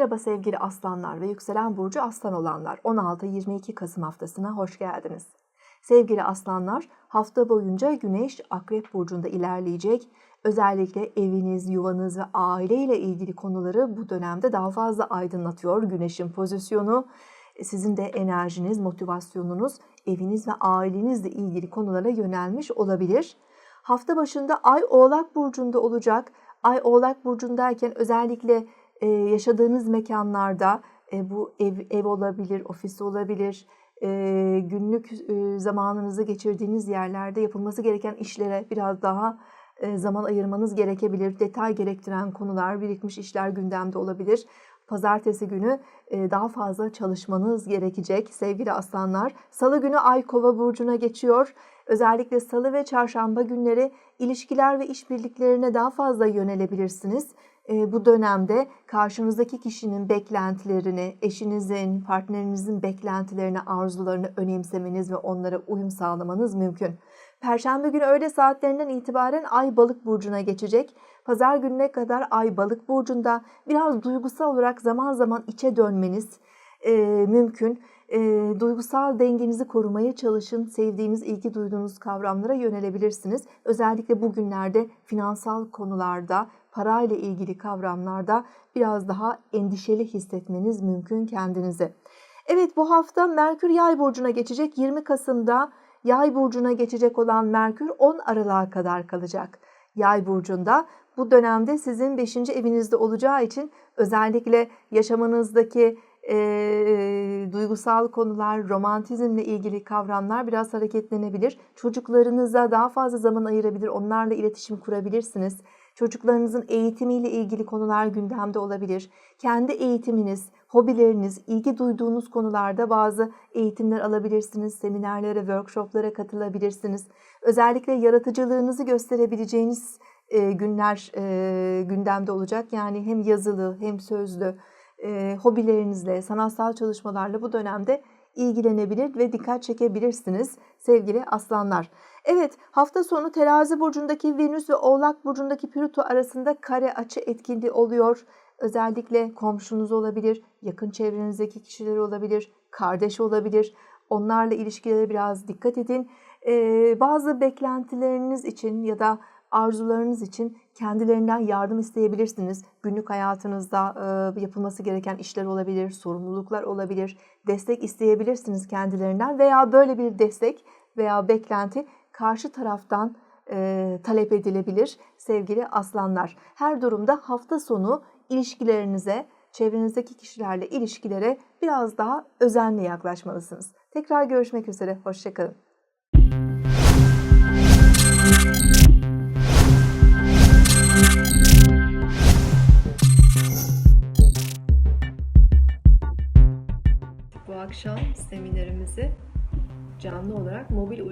Merhaba sevgili aslanlar ve yükselen burcu aslan olanlar. 16-22 Kasım haftasına hoş geldiniz. Sevgili aslanlar, hafta boyunca Güneş Akrep burcunda ilerleyecek. Özellikle eviniz, yuvanız ve aile ile ilgili konuları bu dönemde daha fazla aydınlatıyor Güneş'in pozisyonu. Sizin de enerjiniz, motivasyonunuz eviniz ve ailenizle ilgili konulara yönelmiş olabilir. Hafta başında Ay Oğlak burcunda olacak. Ay Oğlak burcundayken özellikle e, yaşadığınız mekanlarda e, bu ev ev olabilir, ofis olabilir, e, günlük e, zamanınızı geçirdiğiniz yerlerde yapılması gereken işlere biraz daha e, zaman ayırmanız gerekebilir. Detay gerektiren konular, birikmiş işler gündemde olabilir. Pazartesi günü e, daha fazla çalışmanız gerekecek sevgili aslanlar. Salı günü Ay Kova burcuna geçiyor. Özellikle salı ve çarşamba günleri ilişkiler ve işbirliklerine daha fazla yönelebilirsiniz. E, bu dönemde karşınızdaki kişinin beklentilerini, eşinizin, partnerinizin beklentilerini, arzularını önemsemeniz ve onlara uyum sağlamanız mümkün. Perşembe günü öğle saatlerinden itibaren Ay Balık burcuna geçecek. Pazar gününe kadar Ay Balık burcunda biraz duygusal olarak zaman zaman içe dönmeniz e, mümkün. E, duygusal dengenizi korumaya çalışın. Sevdiğiniz, ilgi duyduğunuz kavramlara yönelebilirsiniz. Özellikle bugünlerde finansal konularda, parayla ilgili kavramlarda biraz daha endişeli hissetmeniz mümkün kendinizi. Evet bu hafta Merkür Yay burcuna geçecek. 20 Kasım'da Yay burcuna geçecek olan Merkür 10 Aralık'a kadar kalacak. Yay burcunda bu dönemde sizin 5. evinizde olacağı için özellikle yaşamınızdaki e, duygusal konular, romantizmle ilgili kavramlar biraz hareketlenebilir. Çocuklarınıza daha fazla zaman ayırabilir, onlarla iletişim kurabilirsiniz. Çocuklarınızın eğitimiyle ilgili konular gündemde olabilir. Kendi eğitiminiz, hobileriniz, ilgi duyduğunuz konularda bazı eğitimler alabilirsiniz. Seminerlere, workshoplara katılabilirsiniz. Özellikle yaratıcılığınızı gösterebileceğiniz günler gündemde olacak. Yani hem yazılı hem sözlü e, hobilerinizle, sanatsal çalışmalarla bu dönemde ilgilenebilir ve dikkat çekebilirsiniz sevgili aslanlar. Evet hafta sonu terazi burcundaki Venüs ve Oğlak burcundaki Plüto arasında kare açı etkinliği oluyor. Özellikle komşunuz olabilir, yakın çevrenizdeki kişiler olabilir, kardeş olabilir. Onlarla ilişkilere biraz dikkat edin. Ee, bazı beklentileriniz için ya da arzularınız için kendilerinden yardım isteyebilirsiniz. Günlük hayatınızda yapılması gereken işler olabilir, sorumluluklar olabilir. Destek isteyebilirsiniz kendilerinden veya böyle bir destek veya beklenti karşı taraftan talep edilebilir sevgili aslanlar. Her durumda hafta sonu ilişkilerinize, çevrenizdeki kişilerle ilişkilere biraz daha özenli yaklaşmalısınız. Tekrar görüşmek üzere, hoşçakalın. Akşam seminerimizi canlı olarak mobil